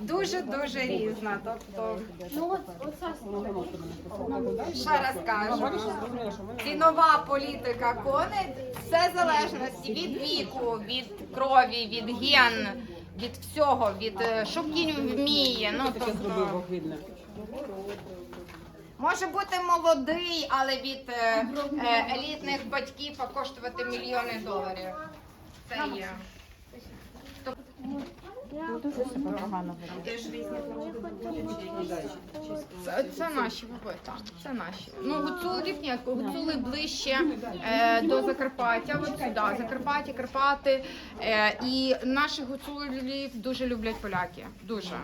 дуже дуже різна. Тобто, Ну от ще раз кажу, цінова політика коней все залежності від віку, від крові, від ген, від всього, від е, що кінь вміє. Ну тобто. Може бути молодий, але від е, е, елітних батьків а коштувати мільйони доларів. Це є. Це, це наші баби, так, це наші. Ну, гуцулів ні, гуцули ближче е, до Закарпаття, от сюди, Закарпаття, Карпати. Е, і наших гуцулів дуже люблять поляки. Дуже.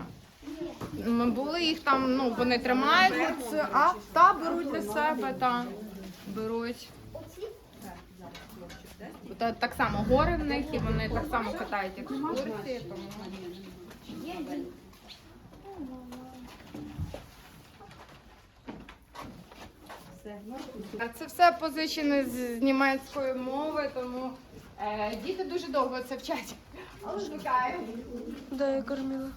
Ми були їх там, ну вони тримають, а та беруть для себе, та беруть. Та, так само гори в них, і вони так само катають екскурсії, тому. А це все позичено з, з німецької мови, тому е, діти дуже довго це вчать. Але звикають. Да, я кормила.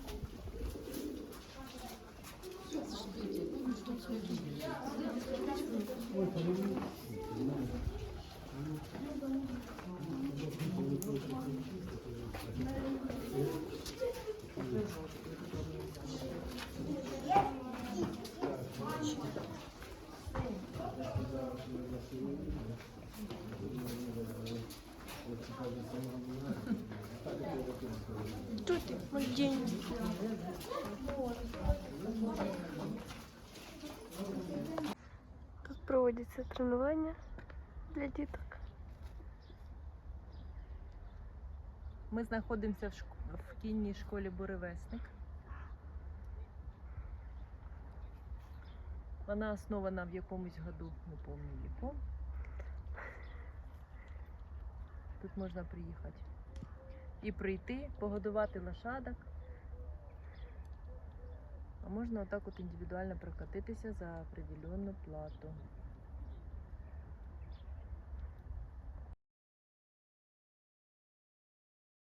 Тут младенец. Тут проводяться тренування для діток. Ми знаходимося в, шк- в кінній школі Буревесник. Вона основана в якомусь году, не пам'ятаю якому. Тут можна приїхати і прийти, погодувати лошадок. А можна отак от індивідуально прокатитися за определенну плату.